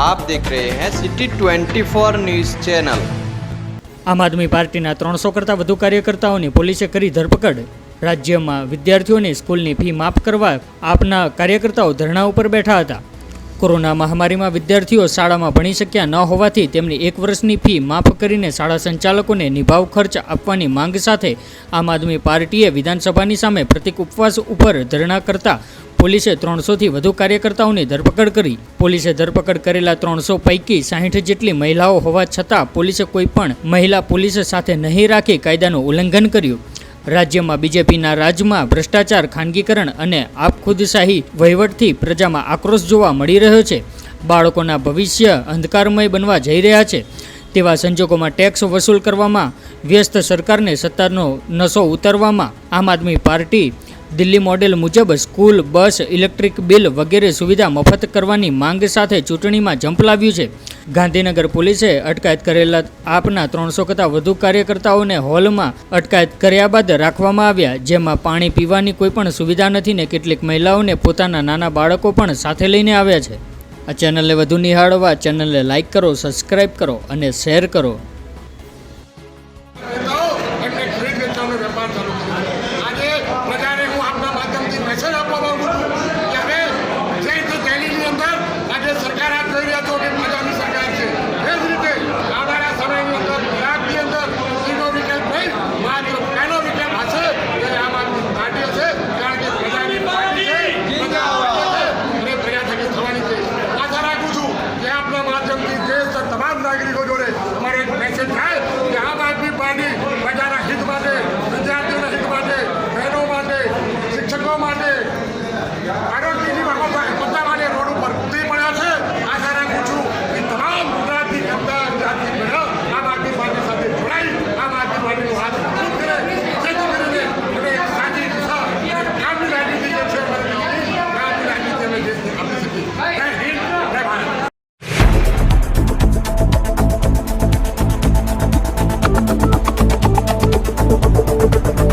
आप देख रहे हैं सिटी 24 न्यूज़ चैनल આમ આદમી પાર્ટીના ત્રણસો કરતાં વધુ કાર્યકર્તાઓની પોલીસે કરી ધરપકડ રાજ્યમાં વિદ્યાર્થીઓની સ્કૂલની ફી માફ કરવા આપના કાર્યકર્તાઓ ધરણા ઉપર બેઠા હતા કોરોના મહામારીમાં વિદ્યાર્થીઓ શાળામાં ભણી શક્યા ન હોવાથી તેમની એક વર્ષની ફી માફ કરીને શાળા સંચાલકોને નિભાવ ખર્ચ આપવાની માંગ સાથે આમ આદમી પાર્ટીએ વિધાનસભાની સામે પ્રતિક ઉપવાસ ઉપર ધરણા કરતા પોલીસે ત્રણસોથી વધુ કાર્યકર્તાઓની ધરપકડ કરી. પોલીસે ધરપકડ કરેલા ત્રણસો પૈકી સાહીઠ જેટલી મહિલાઓ હોવા છતાં પોલીસે કોઈ પણ મહિલા પોલીસ સાથે નહીં રાખી કાયદાનું ઉલ્લંઘન કર્યું. રાજ્યમાં બીજેપીના રાજમાં ભ્રષ્ટાચાર, ખાનગીકરણ અને આપખુદશાહી વહીવટથી પ્રજામાં આક્રોશ જોવા મળી રહ્યો છે. બાળકોના ભવિષ્ય અંધકારમય બનવા જઈ રહ્યા છે. તેવા સંજોગોમાં ટેક્સ વસૂલ કરવામાં, વ્યસ્ત સરકારને સત્તાનો નશો ઉતારવામાં, આમ આદમી પાર્ટી દિલ્હી મોડેલ મુજબ સ્કૂલ, બસ, ઇલેક્ટ્રિક બિલ વગેરે સુવિધા મફત કરવાની માંગ સાથે ચૂંટણીમાં ઝંપલાવ્યું છે. ગાંધીનગર પોલીસે અટકાયત કરેલા આપના ત્રણસો કરતાં વધુ કાર્યકર્તાઓને હોલમાં અટકાયત કર્યા બાદ રાખવામાં આવ્યા, જેમાં પાણી પીવાની કોઈ પણ સુવિધા નથી ને કેટલીક મહિલાઓને પોતાના નાના બાળકો પણ સાથે લઈને આવ્યા છે. આ ચેનલને વધુ નિહાળવા ચેનલને લાઇક કરો, સબસ્ક્રાઇબ કરો અને શેર કરો.